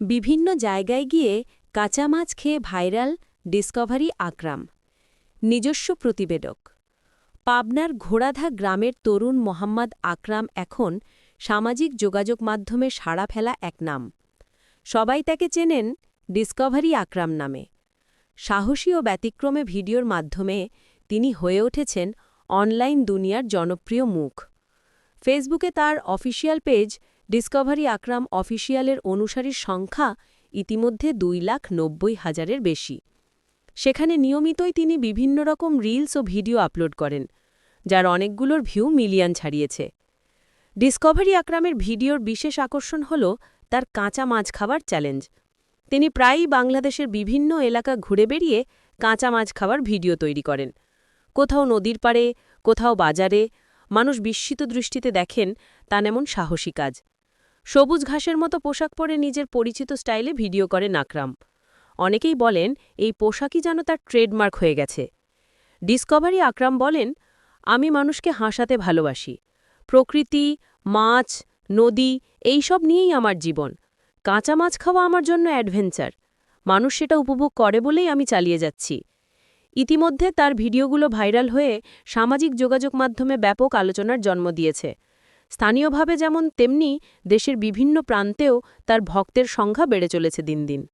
বিভিন্ন জায়গায় গিয়ে কাঁচা মাছ খেয়ে ভাইরাল ডিসকভারি আকরাম, নিজস্ব প্রতিবেদক। পাবনার ঘোড়াধা গ্রামের তরুণ মোহাম্মদ আকরাম এখন সামাজিক যোগাযোগ মাধ্যমে সাড়া ফেলা এক নাম। সবাই তাকে চেনেন ডিসকভারি আকরাম নামে। সাহসী ও ব্যতিক্রমে ভিডিওর মাধ্যমে তিনি হয়ে উঠেছেন অনলাইন দুনিয়ার জনপ্রিয় মুখ। ফেসবুকে তার অফিসিয়াল পেজ ডিসকভারি আকরাম অফিসিয়ালের অনুসারীর সংখ্যা ইতিমধ্যে দুই লাখ নব্বই হাজারের বেশি। সেখানে নিয়মিতই তিনি বিভিন্ন রকম রিলস ও ভিডিও আপলোড করেন, যার অনেকগুলোর ভিউ মিলিয়ন ছাড়িয়েছে। ডিসকভারি আকরামের ভিডিওর বিশেষ আকর্ষণ হল তার কাঁচা মাছ খাবার চ্যালেঞ্জ। তিনি প্রায়ই বাংলাদেশের বিভিন্ন এলাকা ঘুরে বেরিয়ে কাঁচা মাছ খাবার ভিডিও তৈরি করেন। কোথাও নদীর পাড়ে, কোথাও বাজারে মানুষ বিস্মিত দৃষ্টিতে দেখেন তা এমন সাহসী কাজ। সবুজ ঘাসের মতো পোশাক পরে নিজের পরিচিত স্টাইলে ভিডিও করেন আকরাম অনেকেই বলেন, এই পোশাকই যেন তার ট্রেডমার্ক হয়ে গেছে। ডিসকভারি আকরাম বলেন, আমি মানুষকে হাসাতে ভালোবাসি। প্রকৃতি, মাছ, নদী, এই সব নিয়েই আমার জীবন। কাঁচা মাছ খাওয়া আমার জন্য অ্যাডভেঞ্চার। মানুষ সেটা উপভোগ করে বলেই আমি চালিয়ে যাচ্ছি। ইতিমধ্যে তার ভিডিওগুলো ভাইরাল হয়ে সামাজিক যোগাযোগ মাধ্যমে ব্যাপক আলোচনার জন্ম দিয়েছে। স্থানীয়ভাবে যেমন তেমনি দেশের বিভিন্ন প্রান্তেও তার ভক্তের সংখ্যা বেড়ে চলেছে দিন দিন।